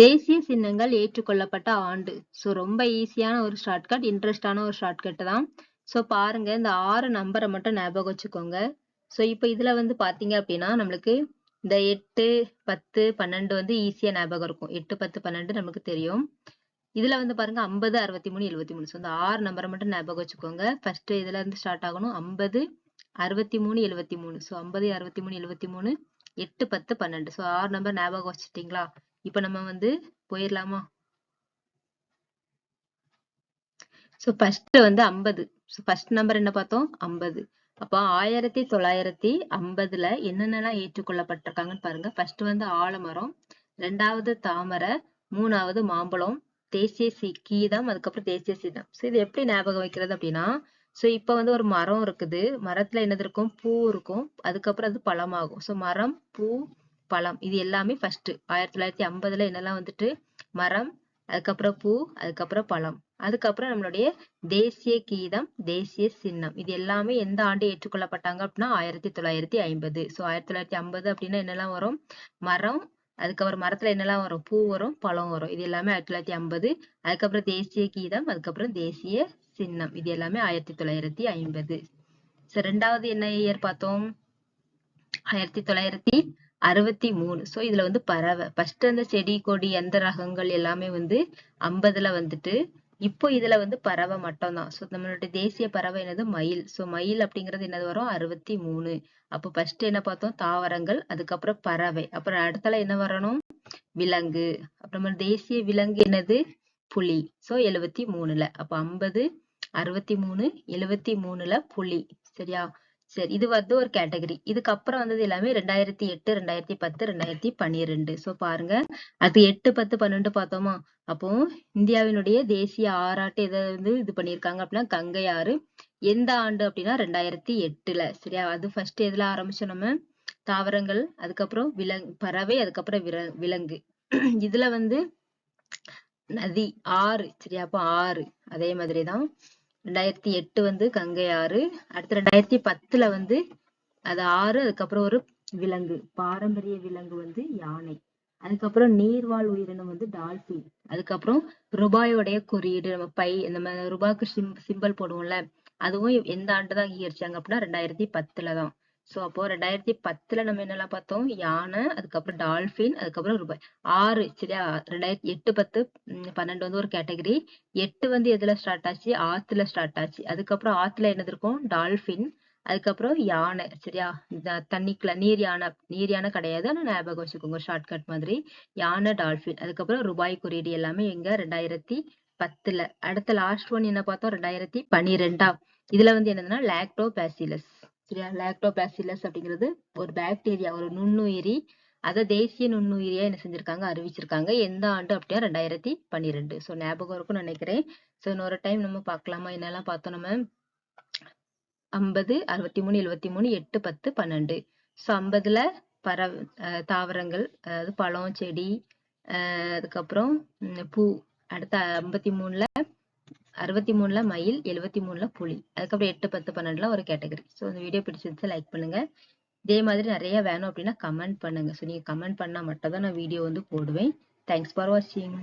தேசிய சின்னங்கள் ஏற்றுக்கொள்ளப்பட்ட ஆண்டு. ஸோ ரொம்ப ஈஸியான ஒரு ஷார்ட்கட் இன்ட்ரெஸ்டான ஒரு ஷார்ட்கட் தான். ஸோ பாருங்க இந்த ஆறு நம்பரை மட்டும் ஞாபகம் வச்சுக்கோங்க. ஸோ இப்போ இதுல வந்து பாத்தீங்க அப்படின்னா நம்மளுக்கு இந்த எட்டு பத்து பன்னெண்டு வந்து ஈஸியா ஞாபகம் இருக்கும். எட்டு பத்து பன்னெண்டு நமக்கு தெரியும். இதுல வந்து பாருங்க ஐம்பது அறுபத்தி மூணு எழுபத்தி மூணு. ஸோ இந்த ஆறு நம்பரை மட்டும் ஞாபகம் வச்சுக்கோங்க. ஃபர்ஸ்ட் இதுல இருந்து ஸ்டார்ட் ஆகணும். ஐம்பது அறுபத்தி மூணு எழுபத்தி மூணு. ஸோ ஐம்பது அறுபத்தி மூணு எழுபத்தி மூணு எட்டு பத்து பன்னெண்டு. ஸோ ஆறு நம்பர் ஞாபகம் வச்சுட்டீங்களா? இப்ப நம்ம வந்து போயிடலாமா சோ ஃபர்ஸ்ட் வந்து ஐம்பது. ஸோ ஃபர்ஸ்ட் நம்பர் என்ன பார்த்தோம்? ஐம்பது. அப்போ ஆயிரத்தி தொள்ளாயிரத்தி ஐம்பதுல என்னென்னலாம் ஏற்றுக்கொள்ளப்பட்டிருக்காங்கன்னு பாருங்க. ஃபர்ஸ்ட் வந்து ஆலமரம் ரெண்டாவது தாமரை மூணாவது மாம்பழம் தேசிய சி கீதம் அதுக்கப்புறம் தேசிய சீதம். ஸோ இது எப்படி ஞாபகம் வைக்கிறது அப்படின்னா ஸோ இப்போ வந்து ஒரு மரம் இருக்குது. மரத்துல என்னது இருக்கும்? பூ இருக்கும். அதுக்கப்புறம் அது பழமாகும். ஸோ மரம் பூ பழம். இது எல்லாமே ஃபர்ஸ்ட் ஆயிரத்தி தொள்ளாயிரத்தி ஐம்பதுல என்னெல்லாம் வந்துட்டு? மரம் அதுக்கப்புறம் பூ அதுக்கப்புறம் பழம். அதுக்கப்புறம் நம்மளுடைய தேசிய கீதம் தேசிய சின்னம். இது எல்லாமே எந்த ஆண்டு ஏற்றுக்கொள்ளப்பட்டாங்க அப்படின்னா? ஆயிரத்தி தொள்ளாயிரத்தி ஐம்பது. ஸோ ஆயிரத்தி தொள்ளாயிரத்தி ஐம்பது அப்படின்னா என்னெல்லாம் வரும்? மரம் அதுக்கப்புறம் மரத்துல என்னெல்லாம் வரும்? பூ வரும் பழம் வரும். இது எல்லாமே ஆயிரத்தி தொள்ளாயிரத்தி ஐம்பது. அதுக்கப்புறம் தேசிய கீதம் அதுக்கப்புறம் தேசிய சின்னம். இது எல்லாமே ஆயிரத்தி தொள்ளாயிரத்தி ஐம்பது. சோ ரெண்டாவது என்ன இயர் பார்த்தோம்? ஆயிரத்தி தொள்ளாயிரத்தி அறுபத்தி மூணு. ஸோ இதுல வந்து பறவை. ஃபர்ஸ்ட் அந்த செடி கொடி எந்த ரகங்கள் எல்லாமே வந்து ஐம்பதுல வந்துட்டு இப்போ இதுல வந்து பறவை மட்டும்தான். ஸோ நம்மளுடைய தேசிய பறவை என்னது? மயில். ஸோ மயில் அப்படிங்கிறது என்னது வரும்? அறுபத்தி மூணு. அப்போ ஃபர்ஸ்ட் என்ன பார்த்தோம்? தாவரங்கள் அதுக்கப்புறம் பறவை. அப்புறம் அடுத்தல என்ன வரணும்? விலங்கு. அப்புறமா தேசிய விலங்கு என்னது? புலி. ஸோ எழுவத்தி மூணுல. அப்போ ஐம்பது அறுபத்தி மூணு எழுவத்தி மூணுல புலி. சரியா? சரி இது வந்து ஒரு கேட்டகரி. இதுக்கப்புறம் வந்தது எல்லாமே ரெண்டாயிரத்தி எட்டு ரெண்டாயிரத்தி பத்து ரெண்டாயிரத்தி பன்னிரெண்டு. சோ பாருங்க. அது எட்டு பத்து பன்னெண்டு பார்த்தோமா? அப்போ இந்தியாவினுடைய தேசிய ஆறாட்டு எதை வந்து இது பண்ணியிருக்காங்க அப்படின்னா கங்கை ஆறு. எந்த ஆண்டு அப்படின்னா ரெண்டாயிரத்தி எட்டுல. சரியா? அது ஃபர்ஸ்ட் எதுல ஆரம்பிச்சோம் நம்ம? தாவரங்கள் அதுக்கப்புறம் விலங்கு பறவை அதுக்கப்புறம் விர விலங்கு. இதுல வந்து நதி ஆறு. சரியா? அப்போ ஆறு. அதே மாதிரிதான். ரெண்டாயிரத்தி எட்டு வந்து கங்கை ஆறு அடுத்து ரெண்டாயிரத்தி பத்துல வந்து அது ஆறு அதுக்கப்புறம் ஒரு விலங்கு பாரம்பரிய விலங்கு வந்து யானை. அதுக்கப்புறம் நீர்வாழ் உயிரினம் வந்து டால்பின். அதுக்கப்புறம் ரூபாயோடைய குறியீடு நம்ம பை நம்ம ரூபாய்க்கு சிம் சிம்பல் போடுவோம்ல அதுவும் எந்த ஆண்டு தான் அங்கீகரிச்சாங்க அப்படின்னா ரெண்டாயிரத்தி பத்துல தான். சோ அப்போ ரெண்டாயிரத்தி பத்துல நம்ம என்னெல்லாம் பார்த்தோம்? யானை அதுக்கப்புறம் டால்பின் அதுக்கப்புறம் ரூபாய். ஆறு சரியா? ரெண்டாயிரத்தி எட்டு பத்து பன்னெண்டு வந்து ஒரு கேட்டகரி. எட்டு வந்து எதுல ஸ்டார்ட் ஆச்சு? ஆத்துல ஸ்டார்ட் ஆச்சு. அதுக்கப்புறம் ஆத்துல என்னது இருக்கும்? டால்பின். அதுக்கப்புறம் யானை சரியா? தண்ணிக்குள்ள நீர் யானை நீர் யானை கிடையாது. ஆனா ஞாபகம் வச்சுக்கோங்க ஷார்ட்கட் மாதிரி. யானை டால்பின். அதுக்கப்புறம் ரூபாய் குறியீடு எல்லாமே எங்க? ரெண்டாயிரத்தி பத்துல. அடுத்த லாஸ்ட் ஒன் என்ன பார்த்தோம்? ரெண்டாயிரத்தி பன்னிரெண்டா இதுல வந்து என்னதுன்னா லாக்டோ பேசிலஸ் சரியா லாக்டோபாசிலஸ் அப்படிங்கிறது ஒரு பாக்டீரியா ஒரு நுண்ணுயிரி அதை தேசிய நுண்ணுயிரியா என்ன செஞ்சிருக்காங்க? அறிவிச்சிருக்காங்க. எந்த ஆண்டு அப்படின்னா ரெண்டாயிரத்தி பன்னிரெண்டு. ஸோ ஞாபகம் இருக்கும்னு நினைக்கிறேன். ஸோ இன்னொரு டைம் நம்ம பார்க்கலாமா? என்னெல்லாம் பார்த்தோம் நம்ம? ஐம்பது அறுபத்தி மூணு எழுபத்தி மூணு எட்டு பத்து பன்னெண்டு. ஸோ ஐம்பதுல பற தாவரங்கள் அதாவது பழம் செடி அதுக்கப்புறம் பூ. அடுத்த ஐம்பத்தி மூணுல அறுபத்தி மூணுல மயில் எழுபத்தி மூணுல புலி. அதுக்கப்புறம் எட்டு பத்து பன்னெண்டுல ஒரு கேட்டகரி ஸோ இந்த வீடியோ பிடிச்சிருச்சு லைக் பண்ணுங்க. இதே மாதிரி நிறைய வேணும் அப்படின்னா கமெண்ட் பண்ணுங்க. ஸோ நீங்க கமெண்ட் பண்ணா மட்டும் தான் நான் வீடியோ வந்து போடுவேன். தேங்க்ஸ் ஃபார் வாட்சிங்